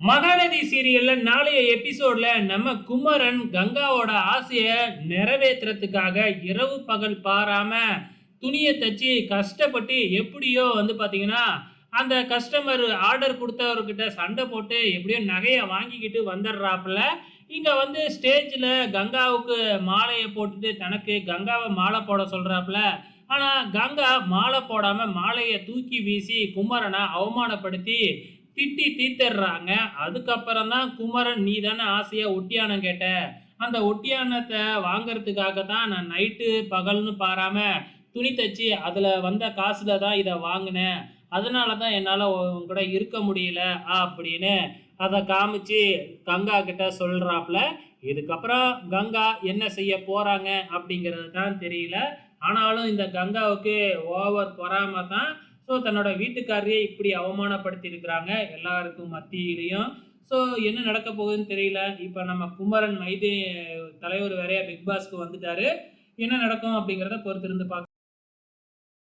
மகாநதி சீரியல்ல நாளைய எபிசோட்ல நம்ம குமரன் கங்காவோட ஆசையை நிறைவேத்துறதுக்காக இரவு பகல் பாராம துணியை தச்சு கஷ்டப்பட்டு எப்படியோ வந்து பார்த்தீங்கன்னா அந்த கஸ்டமர் ஆர்டர் கொடுத்தவர்கிட்ட சண்டை போட்டு எப்படியோ நகையை வாங்கிக்கிட்டு வந்துடுறாப்புல. இங்கே வந்து ஸ்டேஜில் கங்காவுக்கு மாலையை போட்டுட்டு தனக்கு கங்காவை மாலை போட சொல்கிறாப்புல ஆனால் கங்கா மாலை போடாமல் மாலையை தூக்கி வீசி குமரனை அவமானப்படுத்தி திட்டி தீர்த்தர்றாங்க அதுக்கப்புறம் தான் குமரன் நீ தானே ஆசையாக ஒட்டியானம் கேட்ட. அந்த ஒட்டியானத்தை வாங்கிறதுக்காக தான் நான் நைட்டு பகல்னு பாராம துணி தச்சு அதில் வந்த காசில் தான் இதை வாங்கினேன். அதனால தான் என்னால் உன் கூட இருக்க முடியல அப்படின்னு அதை காமிச்சு கங்கா கிட்ட சொல்கிறாப்புல இதுக்கப்புறம் கங்கா என்ன செய்ய போகிறாங்க அப்படிங்கிறது தான் தெரியல. ஆனாலும் இந்த கங்காவுக்கு ஓவர் பொறாம தான் ஸோ தன்னோட வீட்டுக்காரையே இப்படி அவமானப்படுத்தி இருக்கிறாங்க எல்லாருக்கும் மத்தியிலையும். ஸோ என்ன நடக்க போகுதுன்னு தெரியல. இப்போ நம்ம குமரன் மைதி தலைவர் வேறையா பிக் பாஸ்க்கு வந்துட்டாரு. என்ன நடக்கும் அப்படிங்கிறத பொறுத்திருந்து பார்க்க